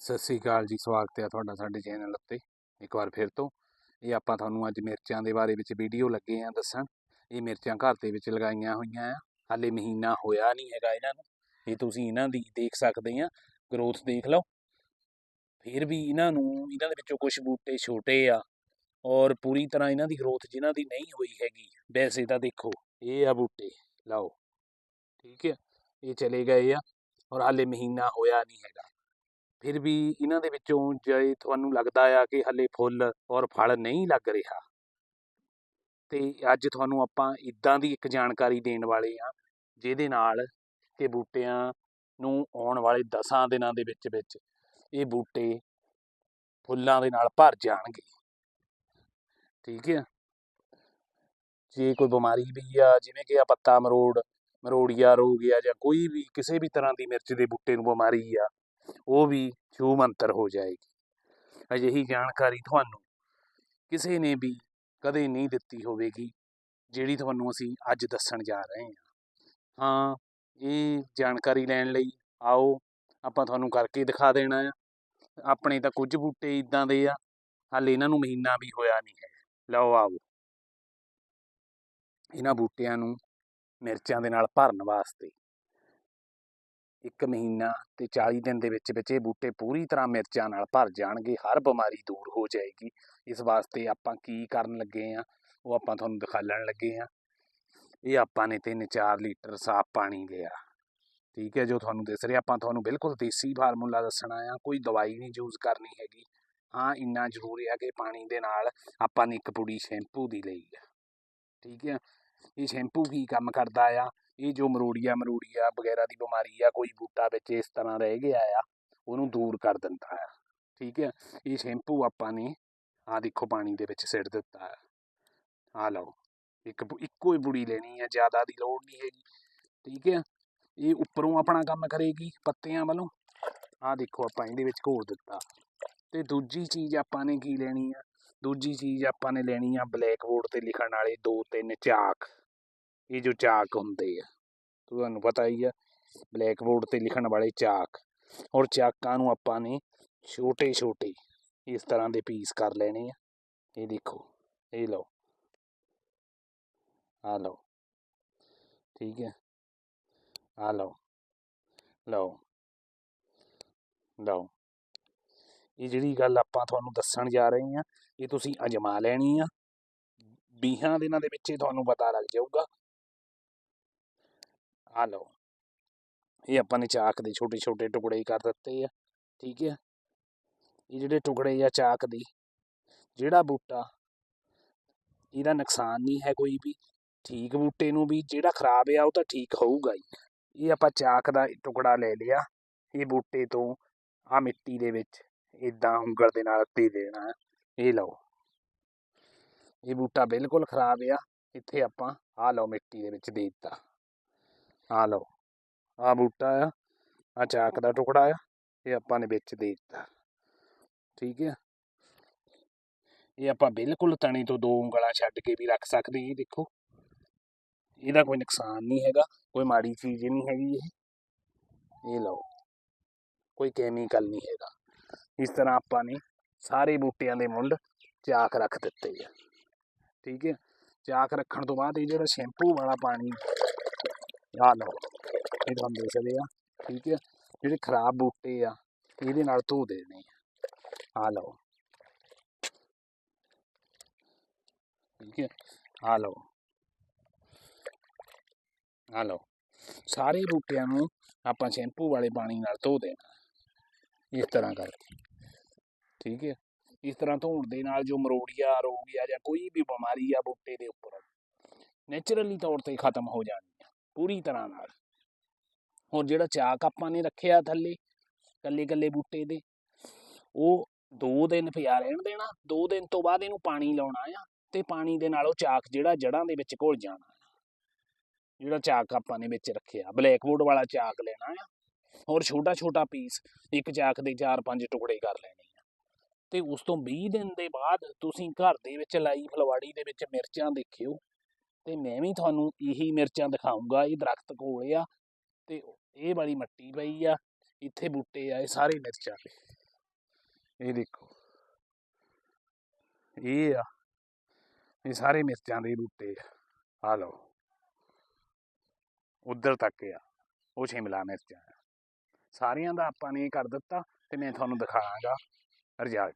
ਸਤਿ ਸ੍ਰੀ ਅਕਾਲ ਜੀ, ਸਵਾਗਤ ਹੈ ਤੁਹਾਡਾ ਸਾਡੇ ਚੈਨਲ ਉੱਤੇ। ਇੱਕ ਵਾਰ ਫਿਰ ਤੋਂ ਇਹ ਆਪਾਂ ਤੁਹਾਨੂੰ ਅੱਜ ਮਿਰਚਾਂ ਦੇ ਬਾਰੇ ਵਿੱਚ ਵੀਡੀਓ ਲੱਗੇ ਆ ਦੱਸਣ। ਇਹ ਮਿਰਚਾਂ ਘਰ ਦੇ ਵਿੱਚ ਲਗਾਈਆਂ ਹੋਈਆਂ ਆ। ਹਾਲੇ ਮਹੀਨਾ ਹੋਇਆ ਨਹੀਂ ਹੈਗਾ ਇਹਨਾਂ ਨੂੰ। ਇਹ ਤੁਸੀਂ ਇਹਨਾਂ ਦੀ ਦੇਖ ਸਕਦੇ ਆ ਗਰੋਥ ਦੇਖ ਲਓ। ਫਿਰ ਵੀ ਇਹਨਾਂ ਨੂੰ, ਇਹਨਾਂ ਦੇ ਵਿੱਚੋਂ ਕੁਝ ਬੂਟੇ ਛੋਟੇ ਆ ਔਰ ਪੂਰੀ ਤਰ੍ਹਾਂ ਇਹਨਾਂ ਦੀ ਗਰੋਥ ਜਿਨ੍ਹਾਂ ਦੀ ਨਹੀਂ ਹੋਈ ਹੈਗੀ, ਵੈਸੇ ਤਾਂ ਦੇਖੋ, ਇਹ ਆ ਬੂਟੇ। ਲਓ। ਠੀਕ ਹੈ। ਇਹ ਚਲੇ ਗਏ ਆ। ਔਰ ਹਾਲੇ ਮਹੀਨਾ ਹੋਇਆ ਨਹੀਂ ਹੈਗਾ। ਫਿਰ ਵੀ ਇਹਨਾਂ ਦੇ ਵਿੱਚੋਂ ਜੇ ਤੁਹਾਨੂੰ ਲੱਗਦਾ ਆ ਕਿ ਹਲੇ ਫੁੱਲ ਔਰ ਫਲ ਨਹੀਂ ਲੱਗ ਰਿਹਾ। ਤੇ ਅੱਜ ਤੁਹਾਨੂੰ ਆਪਾਂ ਇਦਾਂ ਦੀ ਇੱਕ ਜਾਣਕਾਰੀ ਦੇਣ ਵਾਲੇ ਆ ਜਿਹਦੇ ਨਾਲ ਕਿ ਬੂਟਿਆਂ ਨੂੰ ਆਉਣ ਵਾਲੇ 10 ਦਿਨਾਂ ਦੇ ਵਿੱਚ ਵਿੱਚ ਇਹ ਬੂਟੇ ਫੁੱਲਾਂ ਦੇ ਨਾਲ ਭਰ ਜਾਣਗੇ। ਠੀਕ ਹੈ? ਜੇ ਕੋਈ ਬਿਮਾਰੀ ਵੀ ਆ, ਜਿਵੇਂ ਕਿ ਆ ਪੱਤਾ ਮਰੋੜ, ਮਰੋੜੀਆ ਰੋਗ ਆ ਜਾਂ ਕੋਈ ਵੀ ਕਿਸੇ ਵੀ ਤਰ੍ਹਾਂ ਦੀ ਮਿਰਚ ਦੇ ਬੂਟੇ ਨੂੰ ਬਿਮਾਰੀ ਆ ਉਹ ਵੀ ਛੂ ਮੰਤਰ ਹੋ ਜਾਏਗੀ। ਅਜਿਹੀ ਜਾਣਕਾਰੀ ਤੁਹਾਨੂੰ ਕਿਸੇ ਨੇ ਵੀ ਕਦੇ ਨਹੀਂ ਦਿੱਤੀ ਹੋਵੇਗੀ, ਜਿਹੜੀ ਤੁਹਾਨੂੰ ਅਸੀਂ ਅੱਜ ਦੱਸਣ ਜਾ ਰਹੇ ਹਾਂ। ਹਾਂ, ਇਹ ਜਾਣਕਾਰੀ ਲੈਣ ਲਈ ਆਓ, ਆਪਾਂ ਤੁਹਾਨੂੰ ਕਰਕੇ ਦਿਖਾ ਦੇਣਾ ਆ। ਆਪਣੇ ਤਾਂ ਕੁਝ ਬੂਟੇ ਇਦਾਂ ਦੇ ਆ, ਹਾਲੇ ਇਹਨਾਂ ਨੂੰ ਮਹੀਨਾ ਵੀ ਹੋਇਆ ਨਹੀਂ ਹੈ। ਲਓ ਆਓ। ਇਹਨਾਂ ਬੂਟਿਆਂ ਨੂੰ ਮਿਰਚਾਂ ਦੇ ਨਾਲ ਭਰਨ ਵਾਸਤੇ। ਇੱਕ ਮਹੀਨਾ ਤੇ 40 ਦਿਨ ਦੇ ਵਿੱਚ ਵਿੱਚ ਇਹ ਬੂਟੇ ਪੂਰੀ ਤਰ੍ਹਾਂ ਮਿਰਚਾਂ ਨਾਲ ਭਰ ਜਾਣਗੇ, ਹਰ ਬਿਮਾਰੀ ਦੂਰ ਹੋ ਜਾਏਗੀ। ਇਸ ਵਾਸਤੇ ਆਪਾਂ ਕੀ ਕਰਨ ਲੱਗੇ ਆ, ਉਹ ਆਪਾਂ ਤੁਹਾਨੂੰ ਦਿਖਾਲਣ ਲੱਗੇ ਆ। ਇਹ ਆਪਾਂ ਨੇ 3-4 ਲੀਟਰ ਸਾਫ਼ ਪਾਣੀ ਲਿਆ। ਠੀਕ ਹੈ, ਜੋ ਤੁਹਾਨੂੰ ਦਿਸ ਰਿਹਾ, ਆਪਾਂ ਤੁਹਾਨੂੰ ਬਿਲਕੁਲ ਦੇਸੀ ਫਾਰਮੂਲਾ ਦੱਸਣਾ ਆ, ਕੋਈ ਦਵਾਈ ਨਹੀਂ ਯੂਜ਼ ਕਰਨੀ ਹੈਗੀ। ਹਾਂ, ਇੰਨਾ ਜ਼ਰੂਰ ਹੈ ਕਿ ਪਾਣੀ ਦੇ ਨਾਲ ਆਪਾਂ ਨੇ ਇੱਕ ਪੁੜੀ ਸ਼ੈਂਪੂ ਦੀ ਲਈ ਆ। ਠੀਕ ਹੈ, ਇਹ ਸ਼ੈਂਪੂ ਕੀ ਕੰਮ ਕਰਦਾ ਆ। ਇਹ ਜੋ ਮਰੋੜੀਆ ਮਰੋੜੀਆ ਵਗੈਰਾ ਦੀ ਬਿਮਾਰੀ ਆ, ਕੋਈ ਬੂਟਾ ਵਿੱਚ ਇਸ ਤਰ੍ਹਾਂ ਰਹਿ ਗਿਆ ਆ, ਉਹਨੂੰ ਦੂਰ ਕਰ ਦਿੰਦਾ ਆ। ਠੀਕ ਹੈ, ਇਹ ਸ਼ੈਂਪੂ ਆਪਾਂ ਨੇ ਆ ਦੇਖੋ ਪਾਣੀ ਦੇ ਵਿੱਚ ਸਿੱਟ ਦਿੱਤਾ ਆ। ਲਓ, ਇੱਕ ਇੱਕੋ ਹੀ ਬੁੜੀ ਲੈਣੀ ਆ, ਜ਼ਿਆਦਾ ਦੀ ਲੋੜ ਨਹੀਂ ਹੈਗੀ। ਠੀਕ ਹੈ, ਇਹ ਉੱਪਰੋਂ ਆਪਣਾ ਕੰਮ ਕਰੇਗੀ ਪੱਤਿਆਂ ਵੱਲੋਂ। ਆ ਦੇਖੋ ਆਪਾਂ ਇਹਦੇ ਵਿੱਚ ਘੋਲ ਦਿੱਤਾ। ਤੇ ਦੂਜੀ ਚੀਜ਼ ਆਪਾਂ ਨੇ ਕੀ ਲੈਣੀ ਆ? ਦੂਜੀ ਚੀਜ਼ ਆਪਾਂ ਨੇ ਲੈਣੀ ਆ, ਬਲੈਕ ਬੋਰਡ ਤੇ ਲਿਖਣ ਵਾਲੇ ਦੋ ਤਿੰਨ ਚਾਕ। ਇਹ ਜੋ ਚਾਕ ਹੁੰਦੇ ਆ, ਤੁਹਾਨੂੰ ਪਤਾ ਹੀ ਆ ਬਲੈਕ ਬੋਰਡ ਤੇ ਲਿਖਣ ਵਾਲੇ ਚਾਕ। ਔਰ ਚਾਕਾਂ ਨੂੰ ਆਪਾਂ ਨੇ ਛੋਟੇ ਛੋਟੇ ਇਸ ਤਰ੍ਹਾਂ ਦੇ ਪੀਸ ਕਰ ਲੈਣੇ ਆ। ਇਹ ਦੇਖੋ, ਇਹ ਲਓ। ਆ ਲਓ। ਠੀਕ ਹੈ? ਆ ਲਓ। ਲਓ। ਲਓ। ਇਹ ਜਿਹੜੀ ਗੱਲ ਆਪਾਂ ਤੁਹਾਨੂੰ ਦੱਸਣ ਜਾ ਰਹੇ ਹਾਂ, ਇਹ ਤੁਸੀਂ ਅਜਮਾ ਲੈਣੀ ਆ। 20 ਦਿਨਾਂ ਦੇ ਵਿੱਚ ਹੀ ਤੁਹਾਨੂੰ ਪਤਾ ਲੱਗ ਜਾਊਗਾ। ਆ ਲਓ। ਇਹ ਆਪਾਂ ਨੇ ਚਾਕ ਦੇ ਛੋਟੇ ਛੋਟੇ ਟੁਕੜੇ ਕਰ ਦਿੱਤੇ ਆ, ਠੀਕ ਹੈ ਇਹ ਜਿਹੜੇ ਟੁਕੜੇ ਆ ਚਾਕ ਦੇ, ਜਿਹੜਾ ਬੂਟਾ, ਇਹਦਾ ਨੁਕਸਾਨ ਨਹੀਂ ਹੈ ਕੋਈ ਵੀ, ਠੀਕ ਬੂਟੇ ਨੂੰ ਵੀ, ਜਿਹੜਾ ਖਰਾਬ ਆ ਉਹ ਤਾਂ ਠੀਕ ਹੋਊਗਾ ਹੀ। ਇਹ ਆਪਾਂ ਚਾਕ ਦਾ ਟੁਕੜਾ ਲੈ ਲਿਆ, ਇਹ ਬੂਟੇ ਤੋਂ ਆ ਮਿੱਟੀ ਦੇ ਵਿੱਚ ਇਦਾਂ ਉਂਗਲ ਦੇ ਨਾਲ ਦੇ ਦੇਣਾ ਇਹ ਲਓ। ਇਹ ਬੂਟਾ ਬਿਲਕੁਲ ਖਰਾਬ ਆ, ਇੱਥੇ ਆਪਾਂ ਆ ਲਓ ਮਿੱਟੀ ਦੇ ਵਿੱਚ ਦੇ ਦਿੱਤਾ। ਆ ਲਓ ਆ ਬੂਟਾ ਆ ਆ ਚਾਕ ਦਾ ਟੁਕੜਾ ਆ, ਇਹ ਆਪਾਂ ਨੇ ਵਿੱਚ ਦੇ ਦਿੱਤਾ। ਠੀਕ ਹੈ ਇਹ ਆਪਾਂ ਬਿਲਕੁਲ ਤਣੇ ਤੋਂ ਦੋ ਉਂਗਲਾਂ ਛੱਡ ਕੇ ਵੀ ਰੱਖ ਸਕਦੇ ਹਾਂ ਦੇਖੋ। ਇਹਦਾ ਕੋਈ ਨੁਕਸਾਨ ਨਹੀਂ ਹੈਗਾ, ਕੋਈ ਮਾੜੀ ਚੀਜ਼ ਨਹੀਂ ਹੈਗੀ ਇਹ। ਇਹ ਲਓ, ਕੋਈ ਕੈਮੀਕਲ ਨਹੀਂ ਹੈਗਾ। ਇਸ ਤਰ੍ਹਾਂ ਆਪਾਂ ਨੇ ਸਾਰੇ ਬੂਟਿਆਂ ਦੇ ਮੁੰਡ ਚਾਕ ਰੱਖ ਦਿੱਤੇ ਆ। ਠੀਕ ਹੈ ਚਾਕ ਰੱਖਣ ਤੋਂ ਬਾਅਦ ਇਹ ਜਿਹੜਾ ਸ਼ੈਂਪੂ ਵਾਲਾ ਪਾਣੀ ਆ ਲਓ, ਇਹ ਤੁਹਾਨੂੰ ਦੇਖਦੇ ਆ, ਠੀਕ ਹੈ? ਜਿਹੜੇ ਖਰਾਬ ਬੂਟੇ ਆ, ਇਹਦੇ ਨਾਲ ਧੋ ਦੇਣੇ ਆ। ਆ ਲਓ। ਠੀਕ ਹੈ? ਆ ਲਓ। ਆ ਲਓ। ਸਾਰੇ ਬੂਟਿਆਂ ਨੂੰ ਆਪਾਂ ਸ਼ੈਂਪੂ ਵਾਲੇ ਪਾਣੀ ਨਾਲ ਧੋ ਦੇਣਾ। ਇਸ ਤਰ੍ਹਾਂ ਕਰਕੇ। ਠੀਕ ਹੈ? ਇਸ ਤਰ੍ਹਾਂ ਧੋਣ ਦੇ ਨਾਲ ਜੋ ਮਰੋੜੀਆ ਰੋਗ ਆ ਜਾਂ ਕੋਈ ਵੀ ਬਿਮਾਰੀ ਆ ਬੂਟੇ ਦੇ ਉੱਪਰ, ਨੇਚਰਲੀ ਤੌਰ ਤੇ ਖਤਮ ਹੋ ਜਾਣੀ। ਪੂਰੀ ਤਰ੍ਹਾਂ ਨਾਲ। ਹੋਰ ਜਿਹੜਾ ਚਾਕ ਆਪਾਂ ਨੇ ਰੱਖਿਆ ਥੱਲੇ ਕੱਲੇ ਕੱਲੇ ਬੂਟੇ ਦੇ, ਉਹ 2 ਦਿਨ ਪਿਆ ਰਹਿਣ ਦੇਣਾ। 2 ਦਿਨ ਤੋਂ ਬਾਅਦ ਇਹਨੂੰ ਪਾਣੀ ਲਾਉਣਾ ਆ ਤੇ ਪਾਣੀ ਦੇ ਨਾਲ ਉਹ ਚਾਕ ਜਿਹੜਾ ਜੜਾਂ ਦੇ ਵਿੱਚ ਘੁਲ ਜਾਣਾ ਜਿਹੜਾ ਚਾਕ ਆਪਾਂ ਨੇ ਵਿੱਚ ਰੱਖਿਆ, ਬਲੈਕਬੋਰਡ ਵਾਲਾ ਚਾਕ ਲੈਣਾ ਆ। ਹੋਰ ਛੋਟਾ ਛੋਟਾ ਪੀਸ, ਇੱਕ ਚਾਕ ਦੇ 4-5 ਟੁਕੜੇ ਕਰ ਲੈਣੇ ਆ। ਤੇ ਉਸ ਤੋਂ 20 ਦਿਨ ਦੇ ਬਾਅਦ ਤੁਸੀਂ ਘਰ ਦੇ ਵਿੱਚ ਲਾਈ ਫਲਵਾੜੀ ਦੇ ਵਿੱਚ ਮਿਰਚਾਂ ਦੇਖਿਓ। ਤੇ ਮੈਂ ਵੀ ਤੁਹਾਨੂੰ ਇਹੀ ਮਿਰਚਾਂ ਦਿਖਾਉਂਗਾ ਇਹ ਦਰਖਤ ਕੋਲ ਆ ਤੇ ਇਹ ਵਾਲੀ ਮੱਟੀ ਪਈ ਆ, ਇੱਥੇ ਬੂਟੇ ਆ, ਇਹ ਸਾਰੇ ਮਿਰਚਾਂ ਦੇ ਇਹ ਦੇਖੋ। ਇਹ ਆ, ਇਹ ਸਾਰੇ ਮਿਰਚਾਂ ਦੇ ਬੂਟੇ ਆ। ਲਓ। ਉਧਰ ਤੱਕ ਆ, ਉਹ ਸ਼ਿਮਲਾ ਮਿਰਚਾਂ ਆ। ਸਾਰੀਆਂ ਦਾ ਆਪਾਂ ਨੇ ਕਰ ਦਿੱਤਾ ਤੇ ਮੈਂ ਤੁਹਾਨੂੰ ਦਿਖਾਵਾਂਗਾ ਰਿਜ਼ਲਟ